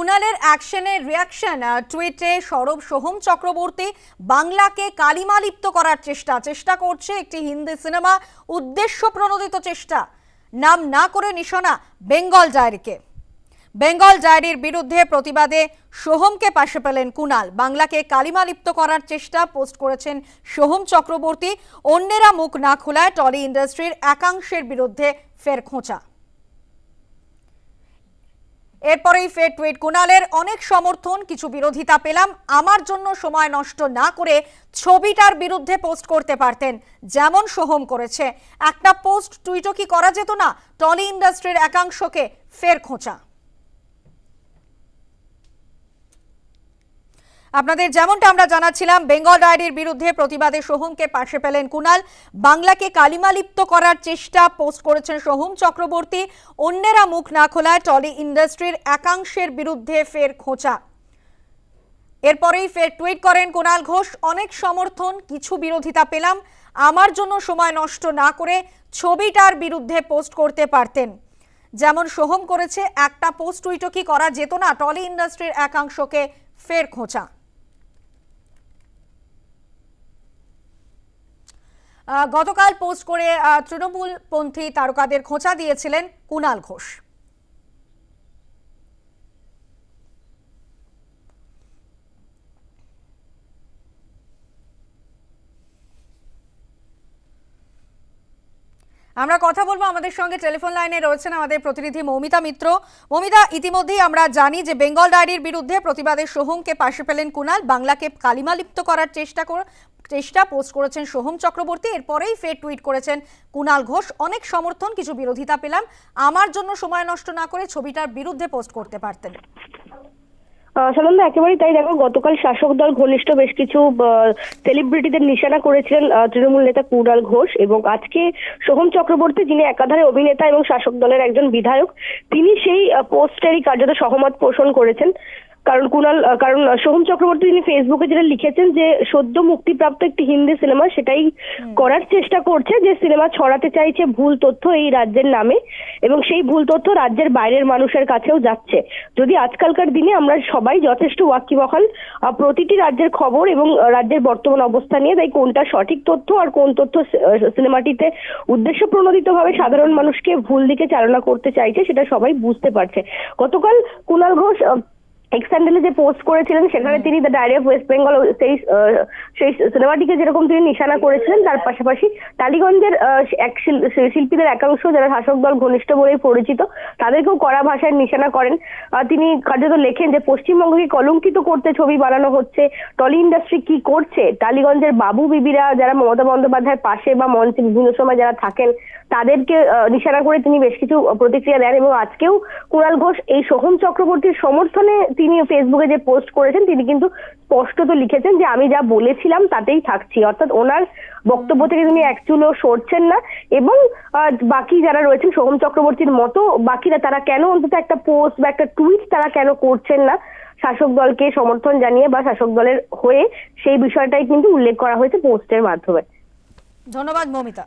কুণালের অ্যাকশনের রিয়াকশন টুইটে সৌরভ সোহম চক্রবর্তী বাংলাকে কালিমালিপ্ত করার চেষ্টা চেষ্টা করছে একটি হিন্দি সিনেমা, উদ্দেশ্য প্রণোদিত চেষ্টা। নাম না করে নিশানা বেঙ্গল ডায়েরিকে। বেঙ্গল ডায়েরির বিরুদ্ধে প্রতিবাদে সোহমকে পাশে পেলেন কুণাল। বাংলাকে কালিমালিপ্ত করার চেষ্টা পোস্ট করেছেন সোহম চক্রবর্তী। অন্যেরা মুখ না খোলায় টলি ইন্ডাস্ট্রির একাংশের বিরুদ্ধে ফের খোঁচা। এরপরেই ফের টুইট কুণালের, অনেক সমর্থন, কিছু বিরোধিতা পেলাম, আমার জন্য সময় নষ্ট না করে ছবিটার বিরুদ্ধে পোস্ট করতে পারতেন, যেমন সোহম করেছে। একটা পোস্ট, টুইটও কি করা যেত না? টলি ইন্ডাস্ট্রির একাংশকে ফের খোঁচা। আপনাদের যেমনটা আমরা জানাচ্ছিলাম, বেঙ্গল ডায়েরির বিরুদ্ধে প্রতিবাদে সোহমকে পাশে পেলেন কুণাল বাংলাকে কালিমালিপ্ত করার চেষ্টা পোস্ট করেছেন সোহম চক্রবর্তী। অন্যেরা মুখ না খোলায় টলি ইন্ডাস্ট্রির একাংশের বিরুদ্ধে ফের খোঁচা। এরপরেই ফের টুইট করেন কুণাল ঘোষ, অনেক সমর্থন, কিছু বিরোধিতা পেলাম। আমার জন্য সময় নষ্ট না করে ছবিটার বিরুদ্ধে পোস্ট করতে পারতেন। যেমন সোহম করেছে, একটা পোস্ট টুইটও কি করা যেত না? টলি ইন্ডাস্ট্রির একাংশকে ফের খোঁচা। গতকাল পোস্ট করে তৃণমূলপন্থী তারকাদের খোঁচা দিয়েছিলেন কুণাল ঘোষ। আমরা কথা বলব আমাদের সঙ্গে টেলিফোন লাইনে রয়েছেন আমাদের প্রতিনিধি মৌমিতা মিত্র। মৌমিতা, ইতিমধ্যেই আমরা জানি যে বেঙ্গল ডায়েরির বিরুদ্ধে প্রতিবাদে সোহমকে পাশে পেলেন কুনাল বাংলাকে কালিমালিপ্ত করার চেষ্টা চেষ্টা পোস্ট করেছেন সোহম চক্রবর্তী। এরপরেই ফের টুইট করেছেন কুণাল ঘোষ। অনেক সমর্থন, কিছু বিরোধিতা পেলাম। আমার জন্য সময় নষ্ট না করে ছবিটার বিরুদ্ধে পোস্ট করতে পারতেন। সানন্দা একেবারেই তাই। দেখো গতকাল শাসক দল ঘনিষ্ঠ বেশ কিছু সেলিব্রিটিদের নিশানা করেছিলেন তৃণমূল নেতা কুণাল ঘোষ এবং আজকে সোহম চক্রবর্তী যিনি একাধারে অভিনেতা এবং শাসক দলের একজন বিধায়ক তিনি সেই পোস্টেরই কার্যত সহমত পোষণ করেছেন। কারণ কুণাল কারণ সোহম চক্রবর্তী তিনি ফেসবুকে যেটা লিখেছেন যে সদ্য মুক্তিপ্রাপ্ত একটি হিন্দি সিনেমা সেটাই করার চেষ্টা করছে যে সিনেমা ছড়াতে চাইছে ভুল তথ্য এই রাজ্যের নামে। এবং সেই ভুল তথ্য রাজ্যের বাইরের মানুষের কাছেও যাচ্ছে। যদি আজকালকার দিনে আমরা সবাই যথেষ্ট ওয়াকিবহাল প্রতিটি রাজ্যের খবর এবং রাজ্যের বর্তমান অবস্থা নিয়ে, তাই কোনটা সঠিক তথ্য আর কোন তথ্য সিনেমাটিতে উদ্দেশ্য প্রণোদিতভাবে সাধারণ মানুষকে ভুল দিকে চালনা করতে চাইছে, সেটা সবাই বুঝতে পারছে। গতকাল কুণাল ঘোষ এক্সট্যান্ডেলে যে পোস্ট করেছিলেন সেখানে তিনি the diary of West Bengal সেই সেই সিনেমাটিকে যেরকম তিনি নিশানা করেছিলেন তার পাশাপাশি টালিগঞ্জের এক শিল- শিল্পীদের একাংশ যারা শাসক দল ঘনিষ্ঠ বলেই পরিচিত তাদেরকেও কড়া ভাষায় নিশানা করেন। তিনি কার্যত লেখেন যে পশ্চিমবঙ্গকে কলঙ্কিত করতে ছবি বানানো হচ্ছে টলি ইন্ডাস্ট্রি কি করছে টালিগঞ্জের বাবু বিবিরা যারা মমতা বন্দ্যোপাধ্যায়ের পাশে বা মঞ্চে বিভিন্ন সময় যারা থাকেন তাদেরকে নিশানা করে তিনি বেশ কিছু প্রতিক্রিয়া দেন এবং আজকেও কুণাল ঘোষ এই সোহম চক্রবর্তীর সমর্থনে তিনি ফেসবুকে যে পোস্ট করেছেন, তিনি কিন্তু স্পষ্টত লিখেছেন যে, আমি যা বলেছিলাম তাতেই থাকছি। অর্থাৎ ওনার বক্তব্য থেকে তিনি এক চুলও সরছেন না এবং বাকি যারা রয়েছেন, সোহম চক্রবর্তীর মতো বাকিরা, তারা কেন অন্তত একটা পোস্ট বা একটা টুইট তারা কেন করছেন না? শাসক দলকে সমর্থন জানিয়ে বা শাসক দলের হয়ে সেই বিষয়টাই কিন্তু উল্লেখ করা হয়েছে পোস্টের মাধ্যমে। ধন্যবাদ, মৌমিতা।